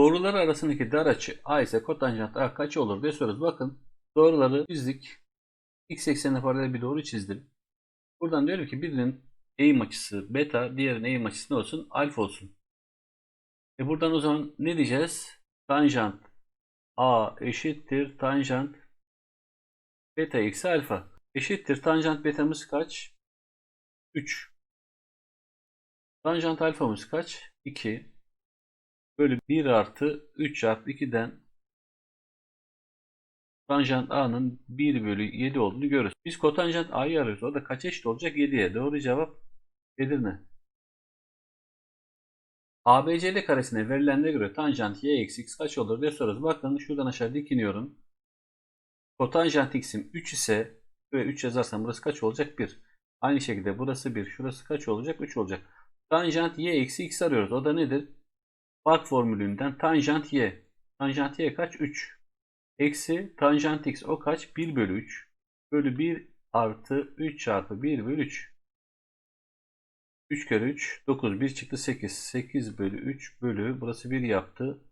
Doğrular arasındaki dar açı A ise kotanjant A kaç olur diye soruyoruz. Bakın doğruları çizdik. X eksenine paralel bir doğru çizdim. Buradan diyorum ki birinin eğim açısı beta, diğerinin eğim açısı ne olsun? Alfa olsun. E buradan o zaman ne diyeceğiz? Tanjant A eşittir tanjant beta eksi alfa. Eşittir tanjant betamız kaç? 3. Tanjant alfamız kaç? 2. Bölü 1 artı 3 çarpı 2'den tanjant A'nın 1 bölü 7 olduğunu görürüz. Biz kotanjant A'yı arıyoruz. O da kaç eşit olacak? 7'ye. Doğru cevap Edirne. ABCD karesine verilenlere göre tanjant y eksi x kaç olur diye soruyoruz. Bakın şuradan aşağı dikiniyorum. Kotanjant x'im 3 ise ve 3 yazarsam burası kaç olacak? 1. Aynı şekilde burası 1. Şurası kaç olacak? 3 olacak. Tanjant y eksi x arıyoruz. O da nedir? Fark formülünden tanjant y. Tanjant y kaç? 3. Eksi tanjant x o kaç? 1 bölü 3. Bölü 1 artı 3 çarpı 1 bölü 3. 3 kere 3 9 1 çıktı 8. 8 bölü 3 bölü burası 1 yaptı.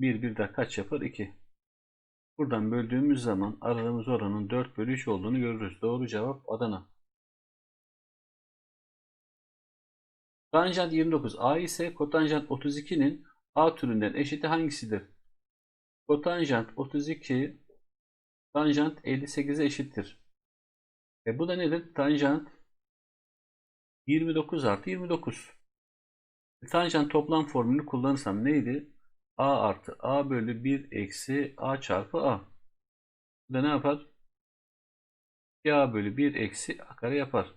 1 bir daha kaç yapar? 2. Buradan böldüğümüz zaman aradığımız oranın 4 bölü 3 olduğunu görürüz. Doğru cevap Adana. Tanjant 29 A ise kotanjant 32'nin A türünden eşiti hangisidir? Kotanjant 32 tanjant 58'e eşittir. E bu da nedir? Tanjant 29 artı 29. E, tanjant toplam formülünü kullanırsam neydi? A artı A bölü 1 eksi A çarpı A. Bu da ne yapar? 2A bölü 1 eksi A kare yapar.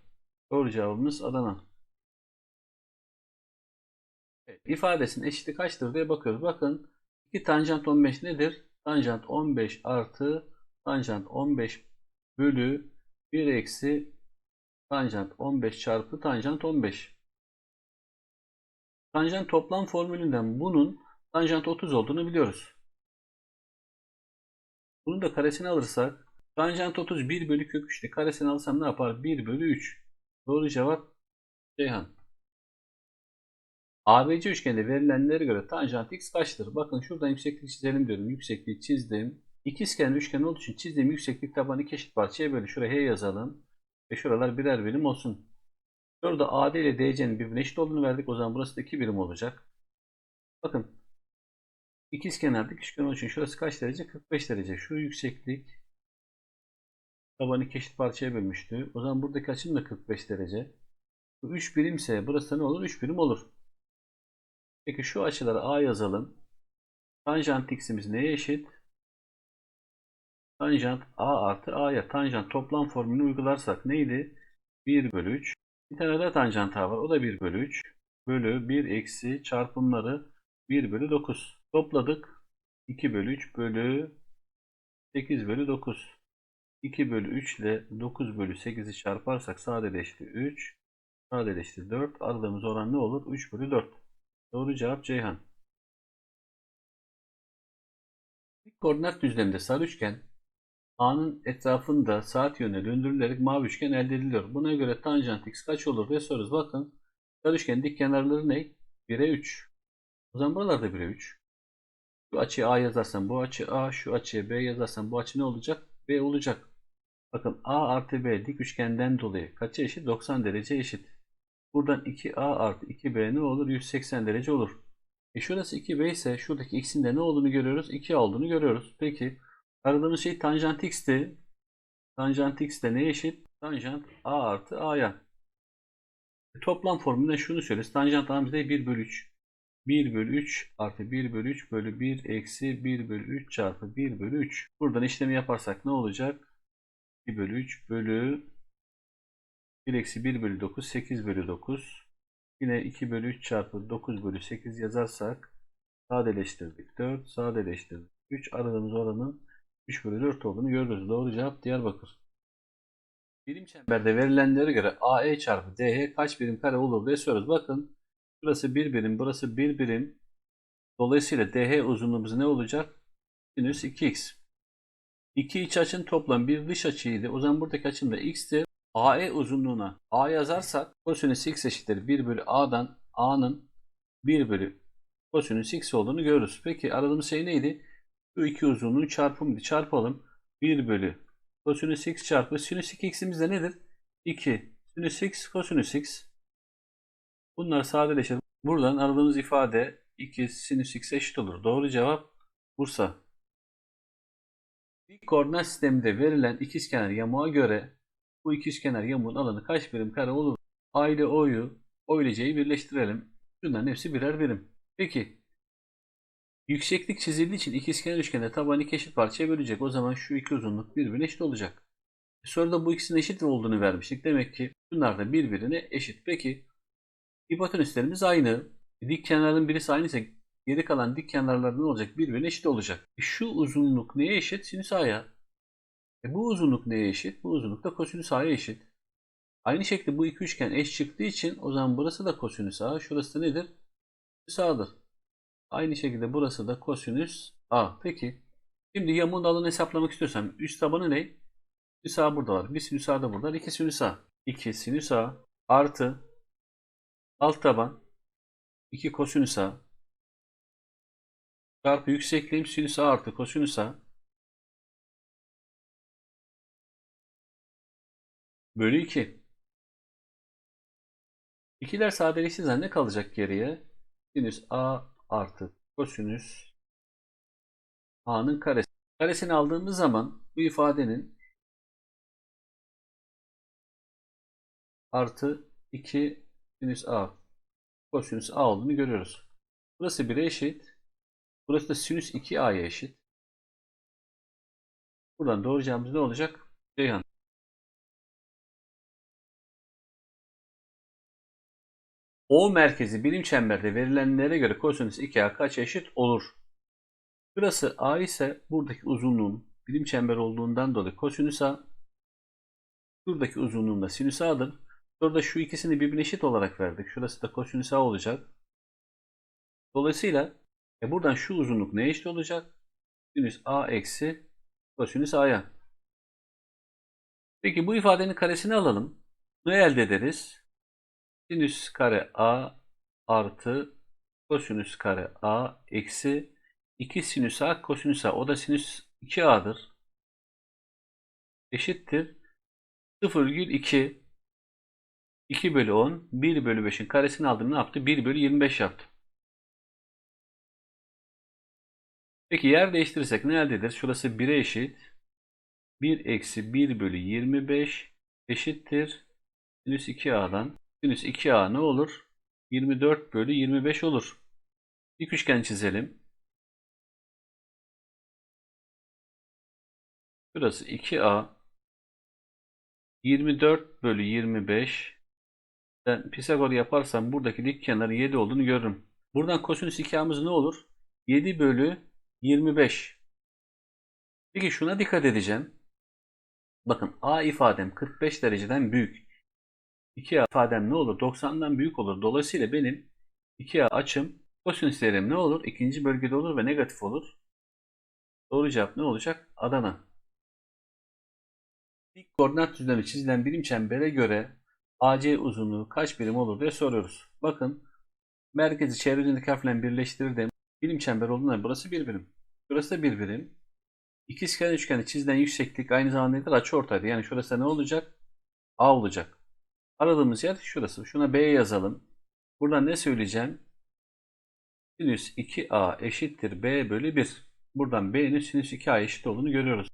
Doğru cevabımız Adana. İfadesinin eşiti kaçtır diye bakıyoruz. Bakın 2 tanjant 15 nedir? Tanjant 15 artı tanjant 15 bölü 1 eksi tanjant 15 çarpı tanjant 15. Tanjant toplam formülünden bunun tanjant 30 olduğunu biliyoruz. Bunun da karesini alırsak tanjant 30 1 bölü kök 3'te karesini alsam ne yapar? 1 bölü 3. Doğru cevap Ceyhan. ABC üçgende verilenlere göre tanjant x kaçtır? Bakın şuradan yükseklik çizelim diyorum. Yüksekliği çizdim. İkizkenar üçgen olduğu için çizdiğim yükseklik tabanı iki parçaya bölü. Şuraya h yazalım. Ve şuralar birer birim olsun. Şurada AD ile DC'nin birbirine eşit olduğunu verdik. O zaman burası da 2 birim olacak. Bakın. İkizkenar dik üçgen olduğu için şurası kaç derece? 45 derece. Şu yükseklik tabanı iki parçaya bölmüştü. O zaman buradaki açım da 45 derece. Bu 3 birimse burası ne olur? 3 birim olur. Peki şu açılara A yazalım. Tanjant x'imiz neye eşit? Tanjant A artı A'ya. Tanjant toplam formülünü uygularsak neydi? 1 bölü 3. Bir tane daha tanjant A var. O da 1 bölü 3. Bölü 1 eksi çarpımları 1 bölü 9. Topladık. 2 bölü 3 bölü 8 bölü 9. 2 bölü 3 ile 9 bölü 8'i çarparsak sadeleşti 3. Sadeleşti 4. Aradığımız oran ne olur? 3 bölü 4. Doğru cevap Ceyhan. Dik koordinat düzleminde sarı üçgen A'nın etrafında saat yönüne döndürülerek mavi üçgen elde ediliyor. Buna göre tanjant x kaç olur diye soruyoruz. Bakın sarı üçgenin dik kenarları ne? 1'e 3. O zaman buralarda 1'e 3. Şu açıya A yazarsam bu açı A, şu açıya B yazarsam bu açı ne olacak? B olacak. Bakın A artı B dik üçgenden dolayı kaça eşit? 90 derece eşit. Buradan 2A artı 2B ne olur? 180 derece olur. E şurası 2B ise şuradaki x'in de ne olduğunu görüyoruz? 2 olduğunu görüyoruz. Peki aradığımız şey tanjant x'ti. Tanjant x de neye eşit? Tanjant A artı A'ya. E toplam formülüne şunu söyleriz. Tanjant A bize 1 bölü 3. 1 bölü 3 artı 1 bölü 3 bölü 1 eksi 1 bölü 3 çarpı 1 bölü 3. Buradan işlemi yaparsak ne olacak? 2 bölü 3 bölü 1 eksi 1 bölü 9 8 bölü 9 yine 2 bölü 3 çarpı 9 bölü 8 yazarsak sadeleştirdik 4 sadeleştirdik 3 aradığımız oranın 3 bölü 4 olduğunu görürüz. Doğru cevap Diyarbakır. Birim çemberde verilenlere göre AE çarpı DH kaç birim kare olur diye soruyoruz. Bakın burası 1 birim burası 1 birim. Dolayısıyla DH uzunluğumuz ne olacak? Sinüs 2x. İki iç açının toplam bir dış açıydı. O zaman buradaki açım da x'tir. AE uzunluğuna A yazarsak kosinüs x eşittir 1 bölü A'dan A'nın 1 bölü kosinüs x olduğunu görürüz. Peki aradığımız şey neydi? Şu iki uzunluğun çarpımıydı. Çarpalım. 1 bölü kosinüs x çarpı sinüs 2x'imiz de nedir? 2 sinüs x kosinüs x. Bunlar sadeleşir. Buradan aradığımız ifade 2 sinüs x eşit olur. Doğru cevap Bursa. Dik koordinat sisteminde verilen ikizkenar yamuğa göre bu ikizkenar yamuğun alanı kaç birim kare olur? A ile O'yu, O birleştirelim. Bunların hepsi birer birim. Peki. Yükseklik çizildiği için ikizkenar üçgende tabanı iki eşit parçaya bölecek. O zaman şu iki uzunluk birbirine eşit olacak. Soruda bu ikisinin eşit olduğunu vermiştik. Demek ki bunlar da birbirine eşit. Peki hipotenüslerimiz aynı. Dik kenarın birisi aynı ise geri kalan dik kenarlar ne olacak? Birbirine eşit olacak. E şu uzunluk neye eşit? Sinüs a'ya. E bu uzunluk neye eşit? Bu uzunluk da kosinüs a'ya eşit. Aynı şekilde bu iki üçgen eş çıktığı için o zaman burası da kosinüs a. Şurası da nedir? Sinüs a'dır. Aynı şekilde burası da kosinüs a. Peki. Şimdi yamuğun alanı hesaplamak istiyorsam üst tabanı ne? Sinüs a burada var. Bir sinüs a da burada. 2 sinüs a. 2 sinüs a artı alt taban 2 kosinüs a çarpı yüksekliğim sinüs a artı kosinüs a bölü 2. İkiler sadeleştiği zaman ne kalacak geriye? Sinüs a artı kosinüs a'nın karesi. Karesini aldığımız zaman bu ifadenin artı 2 sinüs a kosinüs a olduğunu görüyoruz. Burası 1'e eşit. Burası da sinüs 2a'ya eşit. Buradan doğru cevabımız ne olacak? Ceyhan. O merkezi birim çemberde verilenlere göre kosinüs 2a kaç eşit olur? Burası a ise buradaki uzunluğun birim çember olduğundan dolayı kosinüs a Şuradaki uzunluğum da sinüs a'dır. Burada şu ikisini birbirine eşit olarak verdik. Şurası da kosinüs a olacak. Dolayısıyla e buradan şu uzunluk neye eşit olacak? Sinüs a eksi kosinüs a'ya. Peki bu ifadenin karesini alalım. Ne elde ederiz? Sinüs kare a artı kosinüs kare a eksi 2 sinüs a kosinüs a. O da sinüs 2a'dır. Eşittir. 0,2 2 bölü 10 1 bölü 5'in karesini aldım ne yaptı? 1 bölü 25 yaptı. Peki yer değiştirirsek ne elde ederiz? Şurası 1'e eşit. 1 eksi 1 bölü 25 eşittir. Sinüs 2a'dan. Sinüs 2a ne olur? 24 bölü 25 olur. Dik üçgen çizelim. Şurası 2a 24 bölü 25 ben Pisagor yaparsam buradaki dik kenarın 7 olduğunu görürüm. Buradan kosinüs 2a'mız ne olur? 7 bölü 25. Peki şuna dikkat edeceğim. Bakın a ifadem 45 dereceden büyük. 2a ifadem ne olur? 90'dan büyük olur. Dolayısıyla benim 2a açım kosinüs değerim ne olur? İkinci bölgede olur ve negatif olur. Doğru cevap ne olacak? Adana. Dik koordinat düzlemi çizilen birim çembere göre AC uzunluğu kaç birim olur diye soruyoruz. Bakın merkezi çevre üzerindeki harfle. Birim çember olduğundan burası bir birim. Burası da bir birim. İkizkenar üçgende çizilen yükseklik aynı zamanda nedir? Açıortaydı. Yani şurası ne olacak? A olacak. Aradığımız yer şurası. Şuna B yazalım. Buradan ne söyleyeceğim? Sinüs 2A eşittir B bölü 1. Buradan B'nin sinüs 2A eşit olduğunu görüyoruz.